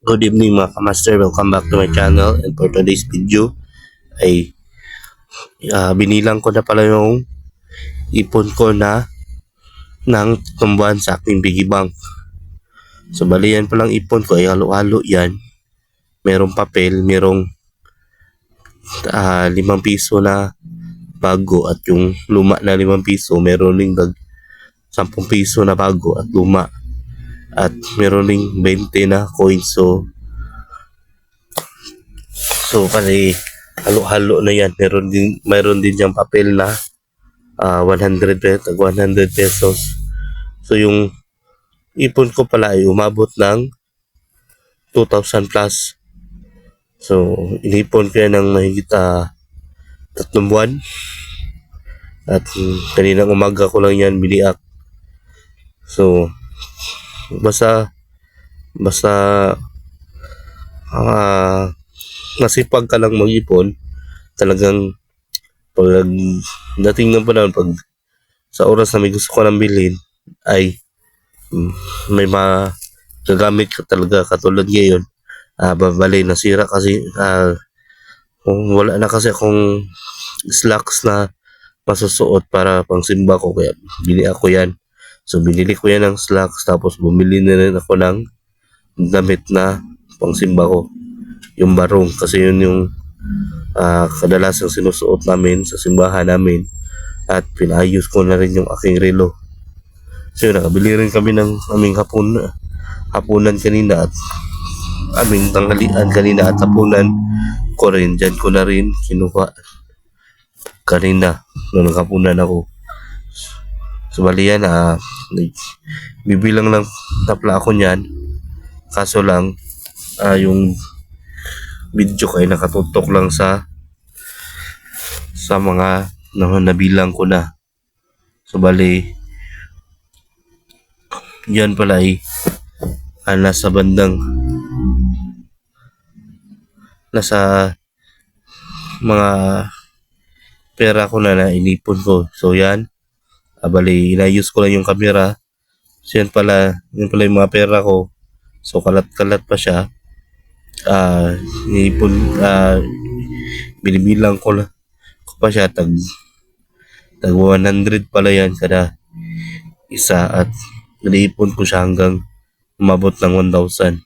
Good evening mga kamaster, welcome back to my channel and for today's video ay ah, binilang ko na pala yung ipon ko na ng tumbuhan sa aking piggy bank. So bali yan palang ipon ko ay halo-halo yan. Merong papel, merong ah, limang piso na bago at yung luma na limang piso meron ding dag sampung piso na bago at luma at meron ding 20 na coins so so pala halo-halo na yan. Meron din meron din yung papel na ah, 100 pesos 100 pesos. So yung ipon ko pala ay umabot ng 2,000 plus. So inipon ko yan ng mahigit ah, tatlong buwan. At mm, kaninang umaga ko lang yan biniak. So basta basta ah nasipag ka lang mag-ipon. Talagang pag dating ng panahon pag sa oras na may gusto ko nang bilhin ay mm, may magagamit ka talaga. Katulad ngayon ah babali nasira kasi kung wala na kasi akong slacks na masusuot para pang simba ko. Kaya bili ako yan So binili ko yan ng slacks tapos bumili na rin ako ng damit na pangsimba ko. Yung barong kasi yun yung ah, kadalasang sinusuot namin sa simbahan namin at pinayos ko na rin yung aking relo. So yun, nakabili rin kami ng aming hapon, hapunan kanina at aming tanghalian kanina at hapunan ko rin. Diyan ko na rin kinuha kanina nung naghapunan ako. So bali yan, ah, bibilang lang tapla ako niyan. Kaso lang, ah, yung video ko ay nakatutok lang sa sa mga na nabilang ko na. So bali, yan pala ay ah, nasa bandang nasa mga pera ko na na inipon ko. So yan, Ah, bali, inayos ko lang yung camera. So, yan pala, yun pala yung mga pera ko. So, kalat-kalat pa siya. Ah, inipon, ah, binibilang ko, la- ko pa siya. Tag, tag 100 pala yan kada isa at naipon ko siya hanggang umabot ng 1,000.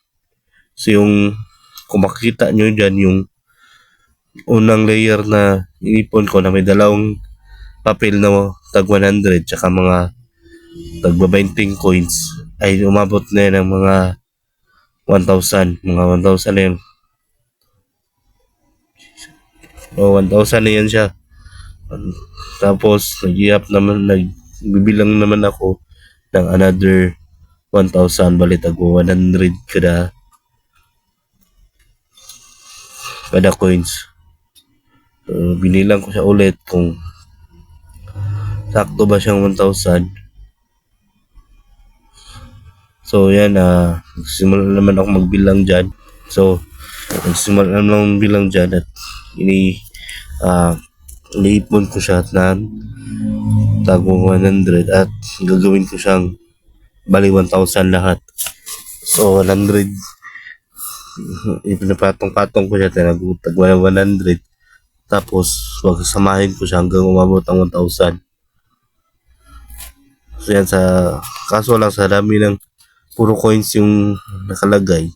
So, yung, kung makikita nyo dyan, yung unang layer na inipon ko na may dalawang papel na tag 100 tsaka mga tagba 20 coins. Ay umabot na yan ng mga 1,000 mga 1,000 na yan o 1,000 na yan siya. Tapos nag naman nagbibilang naman ako ng another 1,000 bali tag 100 kada kada coins. So, binilang ko siya ulit kung sakto ba siyang 1,000. So yan, ah nagsimula naman ako magbilang dyan. So, nagsimula naman ako magbilang dyan at ini, ah iniipon ko siya ng tago 100 at gagawin ko siyang bali 1,000 lahat. So, 100 ipinapatong-patong ko siya tinagutag 100 tapos wag samahin ko siya hanggang umabot ang 1,000 So yan sa kaso lang sa dami ng puro coins yung nakalagay.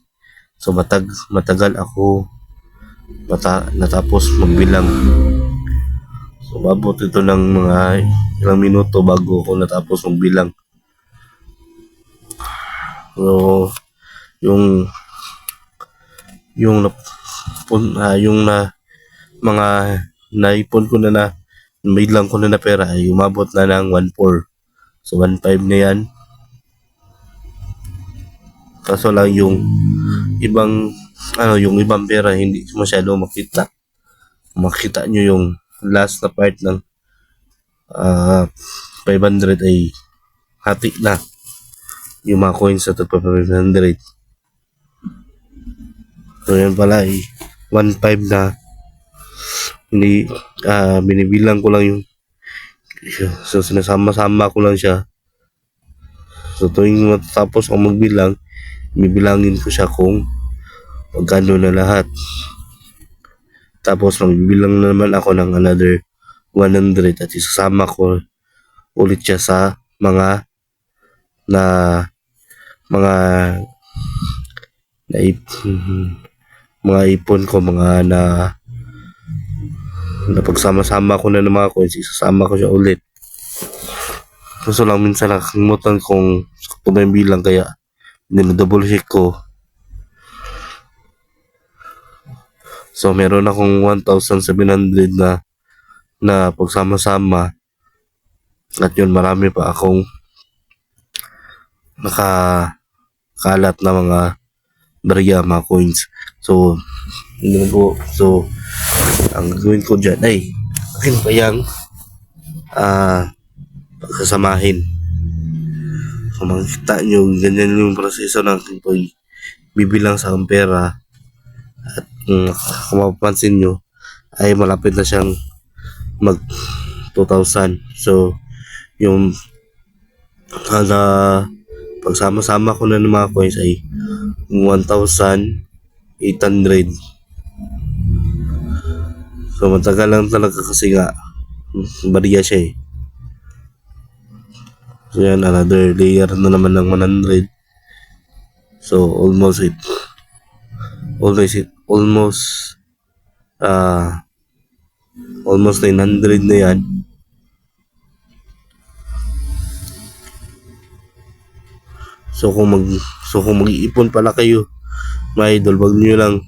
So matag matagal ako mata, natapos magbilang. So mabot ito ng mga ilang minuto bago ako natapos magbilang. So yung yung nap- pun, ah, yung na mga naipon ko na na bilang ko na na pera ay umabot na ng 1.4 So 1.5 na yan. Kaso lang yung ibang ano yung ibang pera hindi masyado makita. Makita nyo yung last na part ng ah 500 ay hati na yung mga coins sa 500. So yan pala ay 1.5 na hindi ah binibilang ko lang yung So, sinasama-sama ko lang siya. So, tuwing matapos ako magbilang, bibilangin ko siya kung magkano na lahat. Tapos magbibilang na naman ako ng another 100 at isasama ko ulit siya sa mga na mga na ip- mga ipon ko mga na na pagsama-sama ko na ng mga coins isasama ko siya ulit kaso lang minsan nakakalimutan kung sakto ba yung bilang kaya double check ko so meron akong 1,700 na na pagsama-sama at yun marami pa akong naka kalat na mga barya, mga coins. So, yun po. So, ang gagawin ko dyan ay akin pa yung ah pagsasamahin. So, makikita nyo, ganyan yung proseso ng pag bibilang sa akong pera. At kung mapapansin nyo, ay malapit na siyang mag 2,000. So, yung kada pagsama-sama ko na ng mga coins ay 1,800. So matagal lang talaga kasi nga bariya siya eh. So yan, another layer na naman ng 100. So almost it. Almost it. Almost ah almost 900 na yan. So kung mag so kung mag-iipon pala kayo, mga idol, wag niyo lang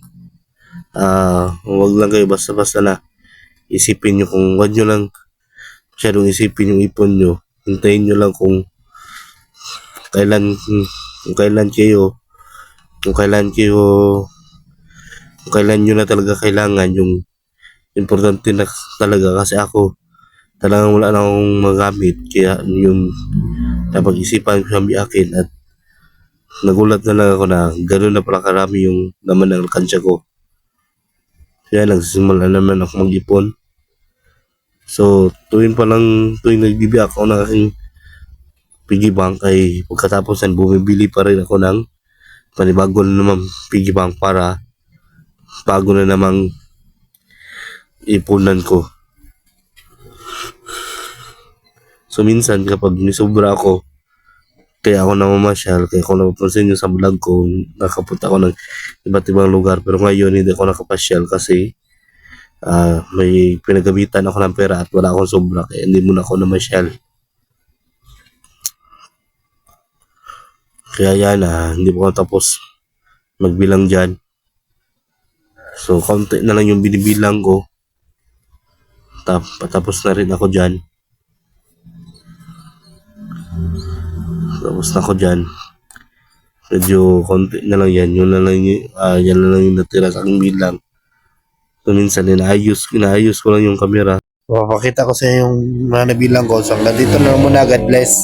ah wag lang kayo basta-basta na isipin niyo kung wag niyo lang masyadong isipin yung ipon niyo. Hintayin niyo lang kung kailan kung kailan kayo kung kailan kayo kung kailan nyo na talaga kailangan yung importante na talaga kasi ako talagang wala na akong magamit kaya yung napag-isipan ko siyang biyakin at nagulat na lang ako na gano'n na pala karami yung naman ng alkansya ko. Kaya nagsisimula naman ako mag-ipon. So, tuwing pa lang, tuwing nagbibiyak ako ng aking piggy bank ay pagkatapos yan, bumibili pa rin ako ng panibago na naman piggy bank para bago na namang ipunan ko. So minsan kapag nisobra ako, kaya ako namamasyal, kaya kung napapansin nyo sa vlog ko, nakapunta ako ng iba't ibang lugar. Pero ngayon, hindi ako nakapasyal kasi ah, may pinagamitan ako ng pera at wala akong sobra, kaya hindi muna ako namasyal. Kaya yan, ah, hindi ako tapos magbilang dyan. So, konti na lang yung binibilang ko. Tap, patapos na rin ako dyan. Tapos na ako dyan. Medyo konti na lang yan. Yun na lang ah, yan na lang yung natira sa aking bilang. So, minsan, inaayos, inaayos ko lang yung camera. Papakita ko sa inyo yung mga nabilang ko. So, hanggang dito na muna. God bless.